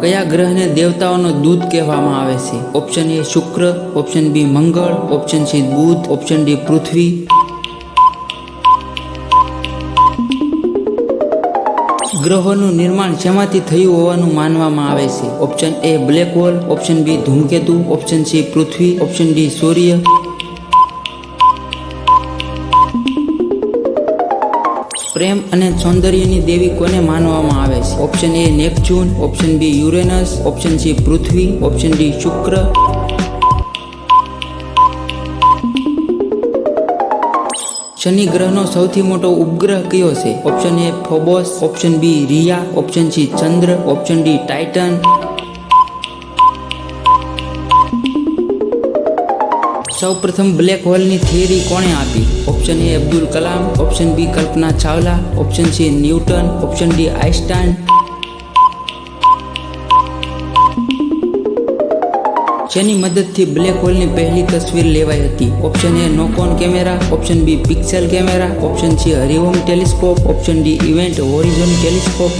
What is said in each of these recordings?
કયા ગ્રહને દેવતાઓનો દૂત કહેવામાં આવે છે? ઓપ્શન એ શુક્ર. ઓપ્શન બી મંગળ. ઓપ્શન સી બુધ. ઓપ્શન ડી પૃથ્વી. ગ્રહોનું નિર્માણ શેમાંથી થયું હોવાનું માનવામાં આવે છે? Option A black hole. Option B Dhumketu. Option C પૃથ્વી. ઓપ્શન ડી સૂર્ય. પ્રેમ અને સૌંદર્યની દેવી કોને માનવામાં આવે છે? Option A Neptune option B Uranus option C Prithvi. Option D શુક્ર. શનિ ગ્રહનો સૌથી મોટો ઉપગ્રહ કયો છે? Option A Phobos option B Rhea option C ચંદ્ર. ઓપ્શન ડી ટાઇટન સૌપ્રથમ બ્લેક હોલની થિયરી કોણે આપી? Option A Abdul Kalam option B Kalpana Chawla option C Newton option D Einstein જેની મદદથી બ્લેક હોલની પહેલી તસવીર લેવાઈ હતી. Option A Nikon camera option B pixel camera option C Hariom telescope option D event horizon telescope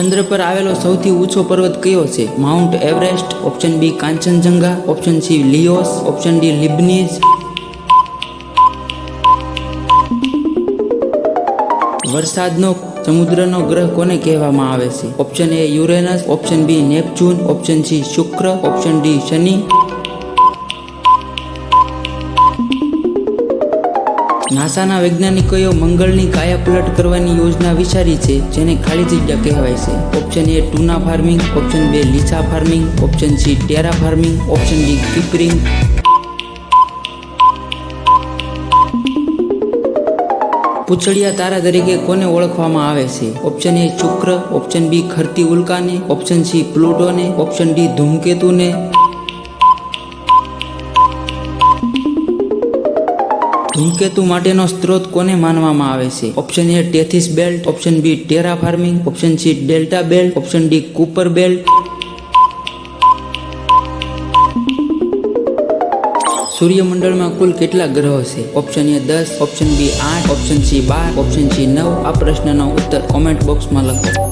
ચંદ્ર પર આવેલો સૌથી ઊંચો પર્વત કયો છે? Mount Everest option B Kanchenjunga option C લિયોસ option D Leibniz વરસાદનો સમુદ્રનો ગ્રહ કોને કહેવામાં આવે છે? Option A Uranus option B Neptune option C શુક્ર ઓપ્શન ડી શનિ. નાસાના વૈજ્ઞાનિકોએ મંગળની કાયાપલટ કરવાની યોજના વિચારી છે, જેને ખાલી જગ્યા કહેવાય છે. Option A tuna farming option B Lisa farming option C terraforming option D કીપરિંગ. પૂછડિયા તારા તરીકે કોને ઓળખવામાં આવે છે? ઓપ્શન એ શુક્ર. ઓપ્શન બી ખરતી ઉલ્કાને. ઓપ્શન સી પ્લુટોને. ઓપ્શન ડી ધૂમકેતુને. ધૂમકેતુ માટેનો સ્ત્રોત કોને માનવામાં આવે છે? Option A Tethys belt option B terraforming option C delta belt option D Kuiper belt સૂર્યમંડળમાં કુલ કેટલા ગ્રહો છે? ઓપ્શન એ દસ. ઓપ્શન બી આઠ. ઓપ્શન સી બાર. ઓપ્શન સી નવ. આ પ્રશ્નનો ઉત્તર કોમેન્ટ બોક્સમાં લખો.